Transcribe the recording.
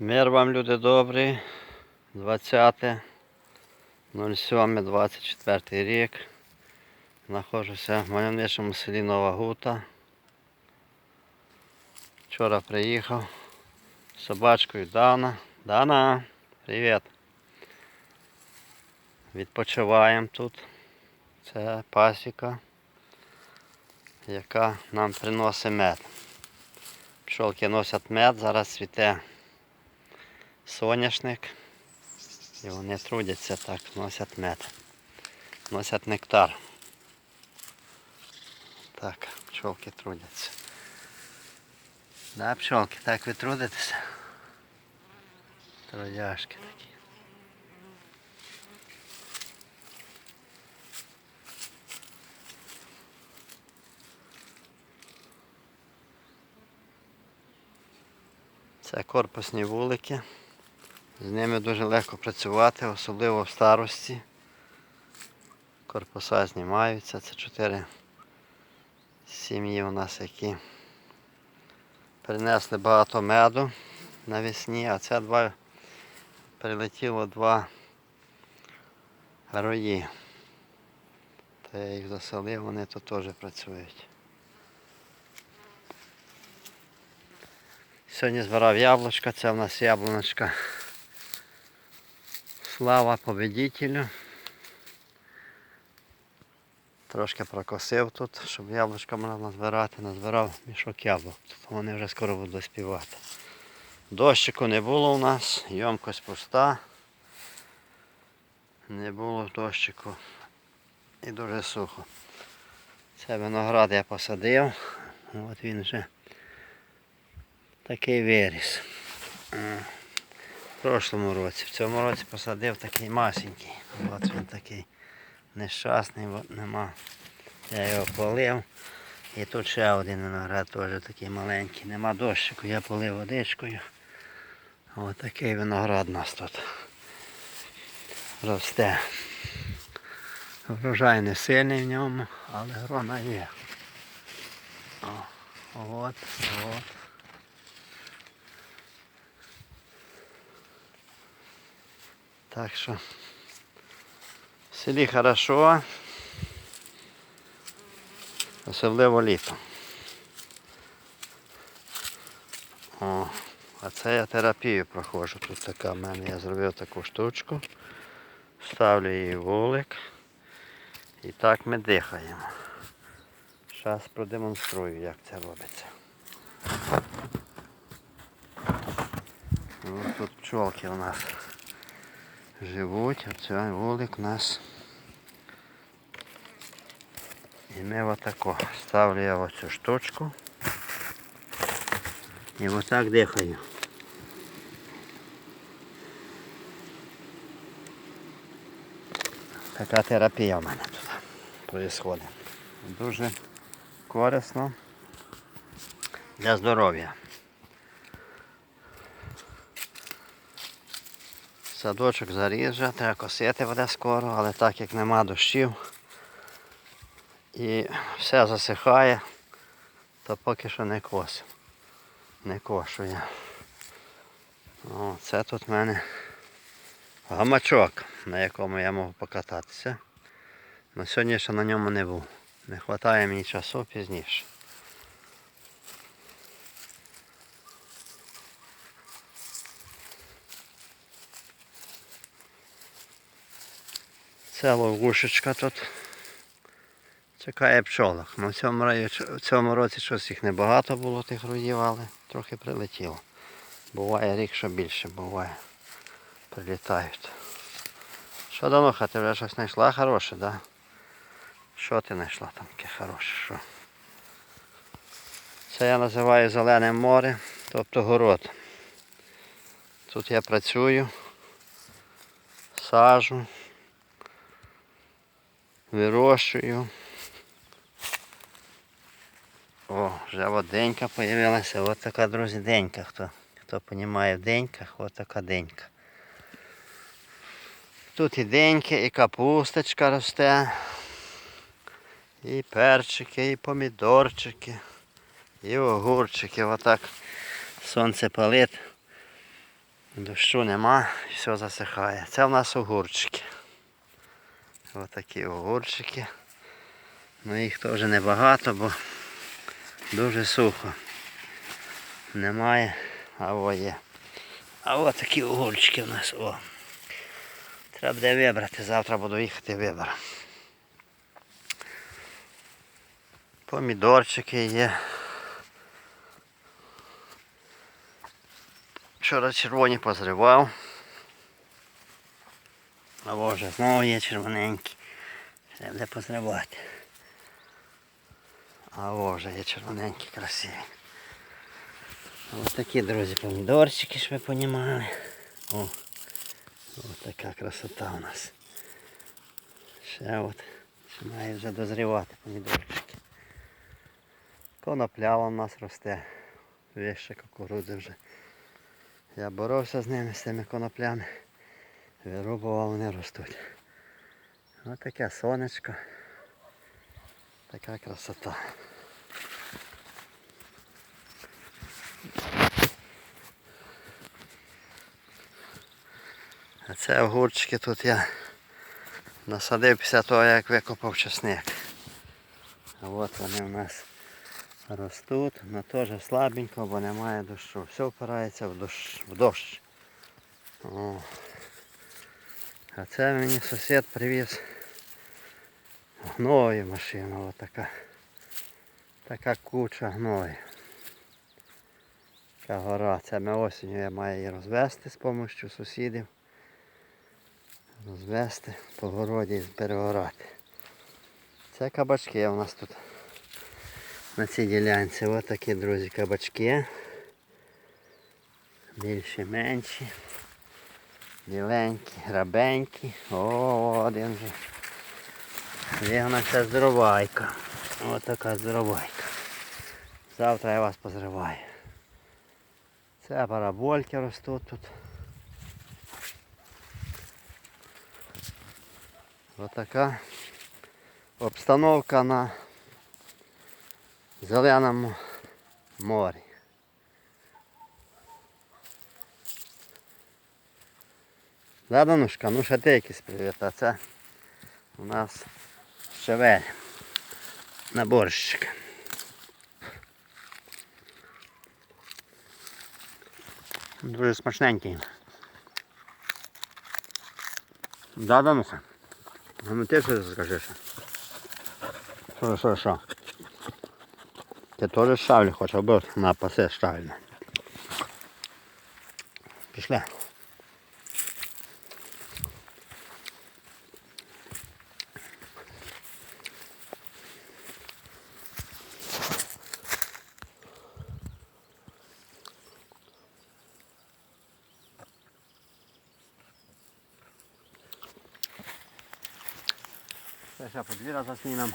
Мир вам, люди добрі. 20.07.24 рік. Знаходжуся в мальовничому селі Нова Гута. Вчора приїхав з собачкою Дана. Дана, привіт. Відпочиваємо тут. Це пасіка, яка нам приносить мед. Пчолки носять мед, зараз цвіте соняшник. І вони трудяться так, носять мед. Носять нектар. Так, пчолки трудяться. Да, пчолки, так ви трудитеся? Трудяшки такі. Це корпусні вулики. З ними дуже легко працювати, особливо в старості. Корпуса знімаються. Це чотири сім'ї у нас, які принесли багато меду навесні, а це два прилетіло два рої. Та я їх заселив, вони тут теж працюють. Сьогодні збирав яблучка, це в нас яблуночка. Слава победителю. Трошки прокосив тут, щоб яблучка можна назбирати, назбирав мішок яблук. Тут вони вже скоро будуть співати. Дощику не було у нас, йомкость пуста. Не було дощику і дуже сухо. Це виноград я посадив. От він вже такий виріс. В прошлому році. В цьому році посадив такий масенький. От він такий нещасний, от нема. Я його полив. І тут ще один виноград теж такий маленький. Нема дощику, я полив водичкою. Ось такий виноград у нас тут росте. Врожай не сильний в ньому, але грона є. О, от, от. Так що в селі хорошо, особливо літом. О, а це я терапію проходжу. Тут така в мене я зробив таку штучку. Ставлю її вулик. І так ми дихаємо. Зараз продемонструю, як це робиться. Ось тут пчолки у нас живуть, оцей вулик у нас. І ми отако ставлю я оцю штучку. І отак дихаю. Така терапія в мене тут відбувається. Дуже корисно для здоров'я. Садочок заріс треба косити буде скоро, але так як нема дощів і все засихає, то поки що не косив. Не кошує. О, це тут в мене гамачок, на якому я можу покататися. На сьогодні ще на ньому не був. Не вистачає мені часу пізніше. Це ловушечка тут. Чекає пчолок. Ну, в, цьому, раї- в цьому році щось їх небагато було тих роїв, але трохи прилетіло. Буває рік, що більше буває. Прилітають. Що Дануха, ти вже щось знайшла хороше, так? Да? Що ти знайшла там таке хороше? Що? Це я називаю зелене море, тобто город. Тут я працюю, сажу, вирощую. О, вже от денька з'явилася. Ось така, друзі, денька. Хто, хто розуміє в деньках, ось така денька. Тут і деньки, і капусточка росте, і перчики, і помідорчики, і огурчики. Отак сонце палить. Дощу нема, все засихає. Це в нас огурчики. Ось такі огурчики. Ну їх теж небагато, бо дуже сухо. Немає, а о є. А от такі огурчики в нас. О. Треба буде вибрати, завтра буду їхати виберу. Помідорчики є. Вчора червоні позривав. А боже, знову є червоненькі. Треба буде позривати. А боже, є червоненькі, красиві. Ось такі, друзі, помідорчики, щоб ви понімали. О, ось така красота у нас. Ще от, починає вже дозрівати помідорчики. Коноплява у нас росте. Вище кукурудзи вже. Я боровся з ними, з цими коноплями. Вирубував, вони ростуть. Ось таке сонечко. Така красота. А це огурчики тут я насадив після того, як викопав чесник. А от вони у нас ростуть, але теж слабенько, бо немає дощу. Все впирається в дощ. В дощ. О. А це мені сусід привіз гною машину, отака. Така куча гною. Така гора. Це ми осінню я маю її розвести з допомогою сусідів. Розвести по городі і перегорати. Це кабачки у нас тут на цій ділянці. Ось такі, друзі, кабачки. Більші, менші. Біленькі, грабенькі. О, один же. Вигнався здоровайка. Ось така здоровайка. Завтра я вас позриваю. Це парабольки ростуть тут. Ось така обстановка на зеленому морі. Да, Данушка, ну ще привіт, а це у нас щавель на борщик. Дуже смачненький. Да, Дануха? Ну ти що скажеш? Що, що, що? Ти теж шавлі хочеш, або на пасе шавлі. Пішли. Це ще подвір'я заснімемо.